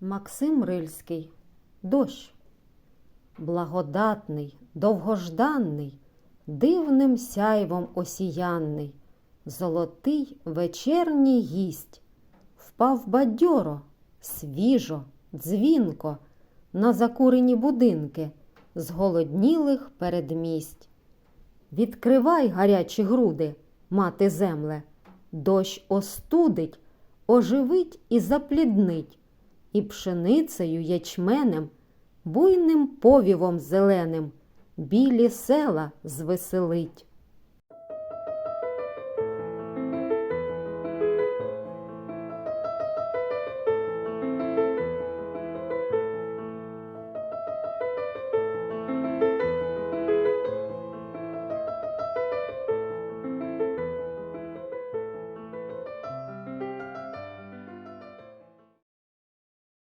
Максим Рильський. Дощ. Благодатний, довгожданний, дивним сяйвом осіянний, золотий вечерній гість, впав бадьоро, свіжо, дзвінко. На закурені будинки зголоднілих передмість. Відкривай гарячі груди, мати земле, дощ остудить, оживить і запліднить, і пшеницею ячменем, буйним повівом зеленим, білі села звеселить.